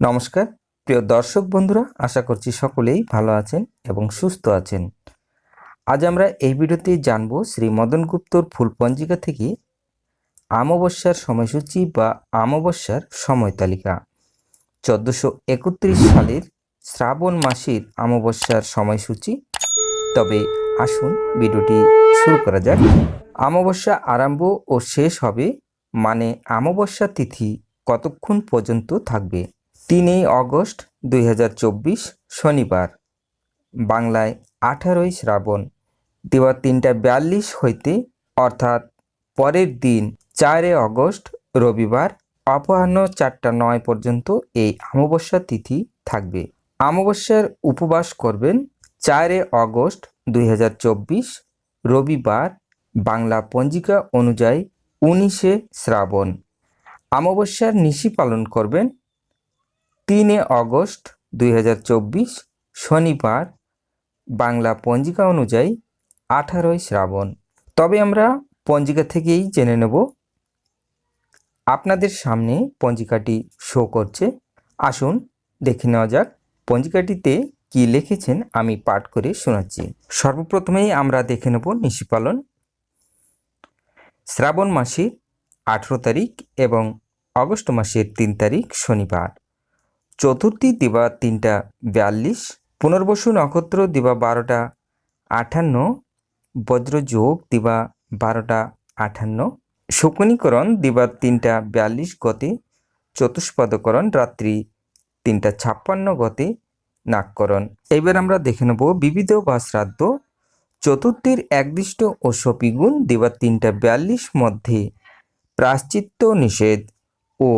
নমস্কার, প্রিয় দর্শক বন্ধুরা, আশা করছি সকলেই ভালো আছেন এবং সুস্থ আছেন। আজ আমরা এই ভিডিওতে জানব শ্রী মদন গুপ্তর ফুল পঞ্জিকা থেকে অমাবস্যার সময়সূচি বা অমাবস্যার সময় তালিকা। চোদ্দোশো একত্রিশ সালের শ্রাবণ মাসের অমাবস্যার সময়সূচি। তবে আসুন ভিডিওটি শুরু করা যাক। অমাবস্যা আরম্ভ ও শেষ হবে মানে অমাবস্যা তিথি কতক্ষণ পর্যন্ত থাকবে? তিনই অগস্ট দু হাজার চব্বিশ শনিবার। বাংলায় আঠারোই শ্রাবণ দিবা তিনটা বিয়াল্লিশ হইতে, অর্থাৎ পরের দিন চারে অগস্ট, রবিবার অপরাহ্ন চারটা নয় পর্যন্ত এই অমাবস্যা তিথি থাকবে। অমাবস্যার উপবাস করবেন চারে অগস্ট দুই হাজার চব্বিশ, রবিবার, বাংলা পঞ্জিকা অনুযায়ী উনিশে শ্রাবণ। অমাবস্যার নিশি পালন করবেন তিনে অগস্ট দুই হাজার চব্বিশ, শনিবার বাংলা পঞ্জিকা অনুযায়ী আঠারোই শ্রাবণ। তবে আমরা পঞ্জিকা থেকেই জেনে নেব, আপনাদের সামনে পঞ্জিকাটি শো করছে। আসুন দেখে নেওয়া যাক পঞ্জিকাটিতে কি লিখেছেন, আমি পাঠ করে শোনাচ্ছি। সর্বপ্রথমেই আমরা দেখে নেব নিশি পালন শ্রাবণ মাসের আঠেরো তারিখ এবং অগস্ট মাসের তিন তারিখ শনিবার। চতুর্থী দিবা তিনটা বিয়াল্লিশ, পুনর্বসু নক্ষত্র দিবা বারোটা আটান্ন বজ্রযোগ দিবা বারোটা আটান্ন শকুনীকরণ দিবা তিনটা বিয়াল্লিশ গতে, চতুষ্পদকরণ রাত্রি তিনটা ছাপ্পান্ন গতে নাককরণ এবার আমরা দেখে নেব বিবিধ বা শ্রাদ্ধ। চতুর্থীর একদিষ্ট ও সপিগুণ দিবা তিনটা বিয়াল্লিশ মধ্যে প্রাশ্চিত্য নিষেধ ও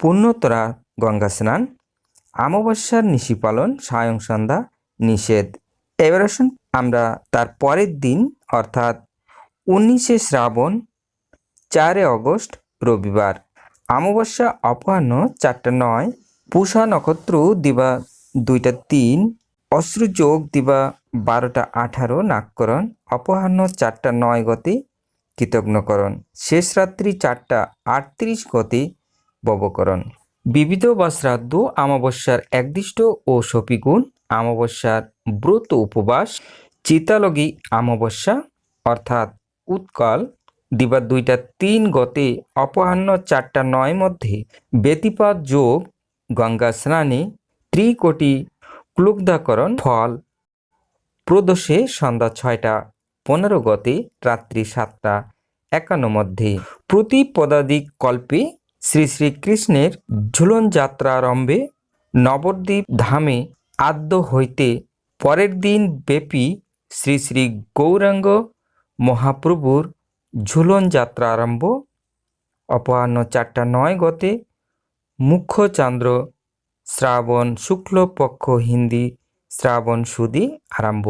পুণ্যতরা গঙ্গা স্নান অমাবস্যার নিশি পালন, সায়ং সন্ধ্যা নিষেধ। এবার আসুন আমরা তার পরের দিন, অর্থাৎ উনিশে শ্রাবণ, চারে অগস্ট, রবিবার। অমাবস্যা অপরাহ্ন চারটা নয়, পুষা নক্ষত্র দিবা দুইটা তিন, অশ্রুযোগ দিবা বারোটা আঠারো নাককরণ অপরাহ্ন চারটা নয় গতি কৃতজ্ঞকরণ শেষ রাত্রি, চারটা আটত্রিশ গতি, ববকরণ। বিবিধ বা শ্রাদ্ধ অমাবস্যার একদিষ্ট ও সপিগুণ অমাবস্যার ব্রত উপবাস, চিতালগী অমাবস্যা অর্থাৎ উৎকাল দিবা দুইটা তিন গতে অপরাহ্ন চারটা নয় মধ্যে ব্যতিপাত যোগ, গঙ্গা স্নানে ত্রিকোটি ক্লুব্ধাকরণ ফল, প্রদোষে সন্ধ্যা ছয়টা, পনেরো গতে রাত্রি সাতটা, একান্ন মধ্যে প্রতি পদাদিক কল্পে শ্রী শ্রীকৃষ্ণের ঝুলন যাত্রারম্ভে নবদ্বীপ ধামে আদ্য হইতে পরের দিন ব্যাপী শ্রী শ্রী গৌরাঙ্গ মহাপ্রভুর ঝুলন যাত্রা আরম্ভ অপরাহ্ন চারটা নয় গতে মুখ্য চান্দ্র শ্রাবণ শুক্লপক্ষ হিন্দি শ্রাবণ সুদি আরম্ভ।